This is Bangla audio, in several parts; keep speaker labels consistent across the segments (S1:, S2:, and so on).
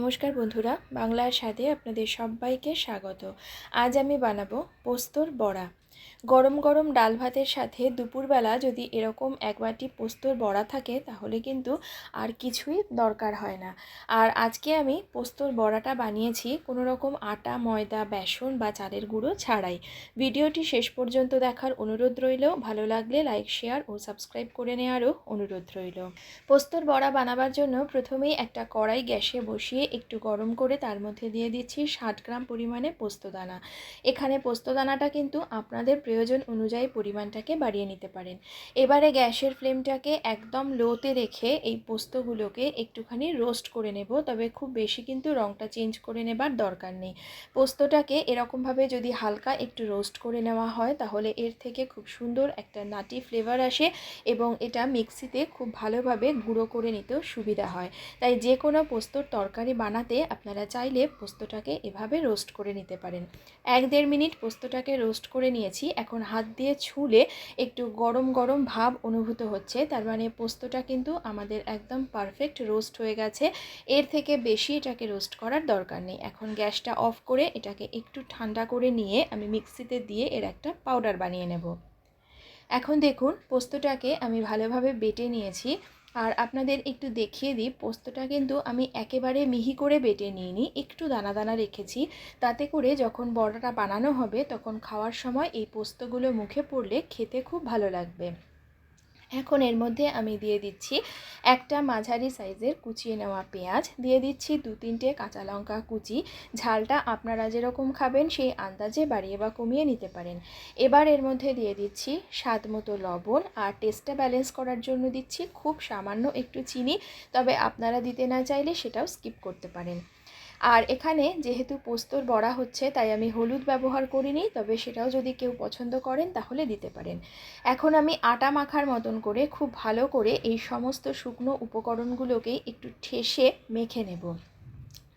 S1: নমস্কার বন্ধুরা বাংলার সাথে আপনাদের সবাইকে স্বাগত। আজ আমি বানাবো পোস্তর বড়া। গরম গরম ডাল ভাতের সাথে দুপুরবেলা যদি এরকম এক বাটি পোস্তর বড়া থাকে, তাহলে কিন্তু আর কিছুই দরকার হয় না। আর আজকে আমি পোস্তর বড়াটা বানিয়েছি কোনো রকম আটা, ময়দা, বেসন বা চালের গুঁড়ো ছাড়াই। ভিডিওটি শেষ পর্যন্ত দেখার অনুরোধ রইল। ভালো লাগলে লাইক, শেয়ার ও সাবস্ক্রাইব করে নেওয়ারও অনুরোধ রইল। পোস্তর বড়া বানাবার জন্য প্রথমেই একটা কড়াই গ্যাসে বসিয়ে একটু গরম করে তার মধ্যে দিয়ে দিচ্ছি ষাট গ্রাম পরিমাণে পোস্তদানা। এখানে পোস্তদানাটা কিন্তু আপনাদের প্রয়োজন অনুযায়ী পরিমাণটাকে বাড়িয়ে নিতে পারেন। এবারে গ্যাসের ফ্লেমটাকে একদম লোতে রেখে এই পোস্তগুলোকে একটুখানি রোস্ট করে নেব, তবে খুব বেশি কিন্তু রঙটা চেঞ্জ করে নেবার দরকার নেই। পোস্তটাকে এরকমভাবে যদি হালকা একটু রোস্ট করে নেওয়া হয়, তাহলে এর থেকে খুব সুন্দর একটা নাটি ফ্লেভার আসে এবং এটা মিক্সিতে খুব ভালোভাবে গুঁড়ো করে নিতেও সুবিধা হয়। তাই যে কোনো পোস্তর তরকারি বানাতে আপনারা চাইলে পোস্তটাকে এভাবে রোস্ট করে নিতে পারেন। এক দেড় মিনিট পোস্তটাকে রোস্ট করে নিয়েছি। এখন হাত দিয়ে ছুলে একটু গরম গরম ভাব অনুভূত হচ্ছে। তার মানে পোস্তটা কিন্তু আমাদের একদম পারফেক্ট রোস্ট হয়ে গেছে। এর থেকে বেশি এটাকে রোস্ট করার দরকার নেই। এখন গ্যাসটা অফ করে এটাকে একটু ঠান্ডা করে নিয়ে আমি মিক্সিতে দিয়ে এর একটা পাউডার বানিয়ে নেব। এখন দেখুন, পোস্তটাকে আমি ভালোভাবে বেটে নিয়েছি। আর আপনাদের একটু দেখিয়ে দিই, পোস্তটা কিন্তু আমি একেবারে মিহি করে বেটে নিয়ে নিই একটু দানা দানা রেখেছি। তাতে করে যখন বড়াটা বানানো হবে, তখন খাওয়ার সময় এই পোস্তগুলো মুখে পড়লে খেতে খুব ভালো লাগবে। এখন এর মধ্যে আমি দিয়ে দিচ্ছি একটা মাঝারি সাইজের কুচিয়ে নেওয়া পেঁয়াজ। দিয়ে দিচ্ছি দু তিনটে কাঁচা লঙ্কা কুচি। ঝালটা আপনারা যেরকম খাবেন সেই আন্দাজে বাড়িয়ে বা কমিয়ে নিতে পারেন। এবার এর মধ্যে দিয়ে দিচ্ছি স্বাদ মতো লবণ আর টেস্টটা ব্যালেন্স করার জন্য দিচ্ছি খুব সামান্য একটু চিনি। তবে আপনারা দিতে না চাইলে সেটাও স্কিপ করতে পারেন। আর এখানে যেহেতু পোস্তর বড়া হচ্ছে, তাই আমি হলুদ ব্যবহার করিনি, তবে সেটাও যদি কেউ পছন্দ করেন তাহলে দিতে পারেন। এখন আমি আটা মাখার মতন করে খুব ভালো করে এই সমস্ত শুকনো উপকরণগুলোকে একটু ঠেসে মেখে নেব।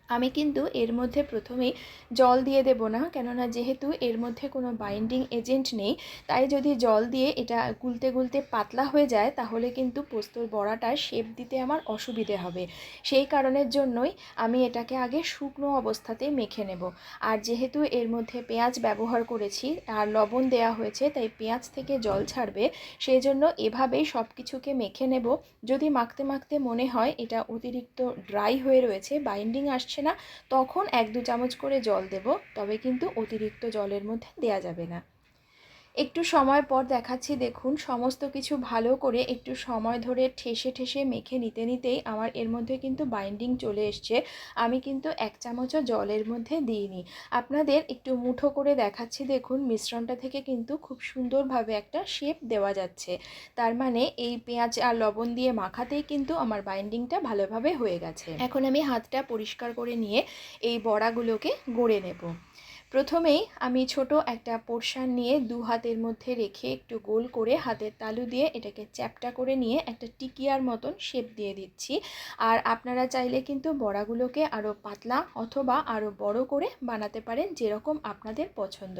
S1: আমি কিন্তু এর মধ্যে প্রথমেই জল দিয়ে দেব না, কেননা যেহেতু এর মধ্যে কোনো বাইন্ডিং এজেন্ট নেই, তাই যদি জল দিয়ে এটা গুলতে গুলতে পাতলা হয়ে যায়, তাহলে কিন্তু পোস্তর বড়াটা শেপ দিতে আমার অসুবিধে হবে। সেই কারণের জন্যই আমি এটাকে আগে শুকনো অবস্থাতে মেখে নেব। আর যেহেতু এর মধ্যে পেঁয়াজ ব্যবহার করেছি, আর লবণ দেয়া হয়েছে, তাই পেঁয়াজ থেকে জল ছাড়বে, সেই জন্য এভাবেই সব কিছুকে মেখে নেব। যদি মাখতে মাখতে মনে হয়, এটা অতিরিক্ত ড্রাই হয়ে রয়েছে বাইন্ডিং আসছে আসছে না, তখন এক দু চামচ করে জল দেব, তবে কিন্তু অতিরিক্ত জলের মধ্যে দেয়া যাবে না। একটু সময় পর দেখাচ্ছি, দেখুন, সমস্ত কিছু ভালো করে একটু সময় ধরে ঠেসে ঠেসে মেখে নিতে নিতেই আমার এর মধ্যে কিন্তু বাইন্ডিং চলে এসছে। আমি কিন্তু এক চামচও জলের মধ্যে দিইনি। আপনাদের একটু মুঠো করে দেখাচ্ছি, দেখুন, মিশ্রণটা থেকে কিন্তু খুব সুন্দরভাবে একটা শেপ দেওয়া যাচ্ছে। তার মানে এই পেঁয়াজ আর লবণ দিয়ে মাখাতেই কিন্তু আমার বাইন্ডিংটা ভালোভাবে হয়ে গেছে। এখন আমি হাতটা পরিষ্কার করে নিয়ে এই বড়াগুলোকে গড়ে নেব। প্রথমেই আমি ছোট একটা পোর্শান নিয়ে দু হাতের মধ্যে রেখে একটু গোল করে হাতের তালু দিয়ে এটাকে চ্যাপটা করে নিয়ে একটা টিকিয়ার মতন শেপ দিয়ে দিচ্ছি। আর আপনারা চাইলে কিন্তু বড়াগুলোকে আরও পাতলা অথবা আরও বড় করে বানাতে পারেন যেরকম আপনাদের পছন্দ।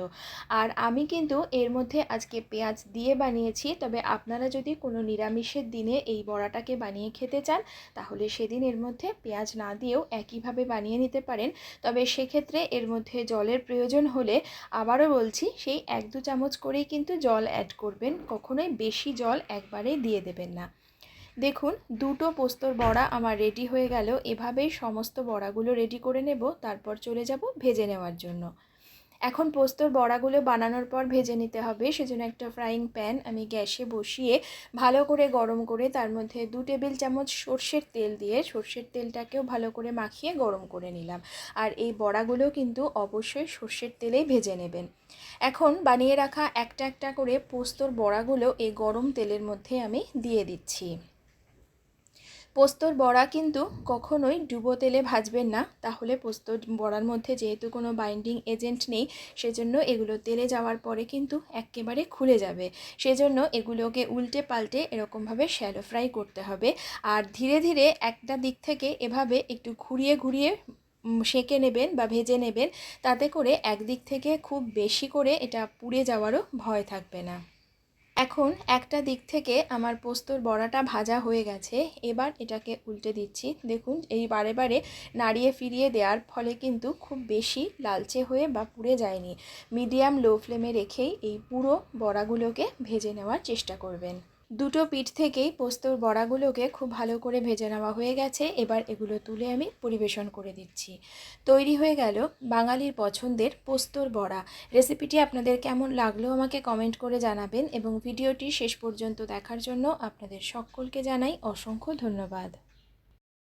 S1: আর আমি কিন্তু এর মধ্যে আজকে পেঁয়াজ দিয়ে বানিয়েছি, তবে আপনারা যদি কোনো নিরামিষের দিনে এই বড়াটাকে বানিয়ে খেতে চান, তাহলে সেদিন এর মধ্যে পেঁয়াজ না দিয়েও একইভাবে বানিয়ে নিতে পারেন। তবে সেক্ষেত্রে এর মধ্যে জলের প্রয়োজন প্রয়োজন হলে আবারও বলছি, সেই এক দু চামচ করেই কিন্তু জল অ্যাড করবেন। কখনোই বেশি জল একবারে দিয়ে দেবেন না। দেখুন, দুটো পোস্তর বড়া আমার রেডি হয়ে গেল। এভাবেই সমস্ত বড়াগুলো রেডি করে নেব, তারপর চলে যাব ভেজে নেওয়ার জন্য। এখন পোস্তর বড়াগুলো বানানোর পর ভেজে নিতে হবে। সেজন্য একটা ফ্রাইং প্যান আমি গ্যাসে বসিয়ে ভালো করে গরম করে তার মধ্যে দু টেবিল চামচ সর্ষের তেল দিয়ে সর্ষের তেলটাকেও ভালো করে মাখিয়ে গরম করে নিলাম। আর এই বড়াগুলো কিন্তু অবশ্যই সর্ষের তেলেই ভেজে নেবেন। এখন বানিয়ে রাখা একটা একটা করে পোস্তর বড়াগুলো এই গরম তেলের মধ্যে আমি দিয়ে দিচ্ছি। পোস্তর বড়া কিন্তু কখনোই ডুবো তেলে ভাজবেন না। তাহলে পোস্তর বড়ার মধ্যে যেহেতু কোনো বাইন্ডিং এজেন্ট নেই, সেজন্য এগুলো তেলে যাওয়ার পরে কিন্তু একেবারে খুলে যাবে। সেজন্য এগুলোকে উল্টে পাল্টে এরকমভাবে শ্যালো ফ্রাই করতে হবে। আর ধীরে ধীরে একটা দিক থেকে এভাবে একটু ঘুরিয়ে ঘুরিয়ে সেঁকে নেবেন বা ভেজে নেবেন, তাতে করে একদিক থেকে খুব বেশি করে এটা পুড়ে যাওয়ারও ভয় থাকবে না। এখন একটা দিক থেকে আমার পোস্তর বড়াটা ভাজা হয়ে গেছে, এবার এটাকে উল্টে দিচ্ছি। দেখুন, এই বারে বারে নাড়িয়ে ফিরিয়ে দেওয়ার ফলে কিন্তু খুব বেশি লালচে হয়ে বা পুড়ে যায়নি। মিডিয়াম লো ফ্লেমে রেখেই এই পুরো বড়াগুলোকে ভেজে নেওয়ার চেষ্টা করবেন। দুটো পিঠ থেকেই পোস্তর বড়াগুলোকে খুব ভালো করে ভেজে নেওয়া হয়ে গেছে। এবার এগুলো তুলে আমি পরিবেশন করে দিচ্ছি। তৈরি হয়ে গেল বাঙালির পছন্দের পোস্তর বড়া। রেসিপিটি আপনাদের কেমন লাগল আমাকে কমেন্ট করে জানাবেন এবং ভিডিওটি শেষ পর্যন্ত দেখার জন্য আপনাদের সকলকে জানাই অসংখ্য ধন্যবাদ।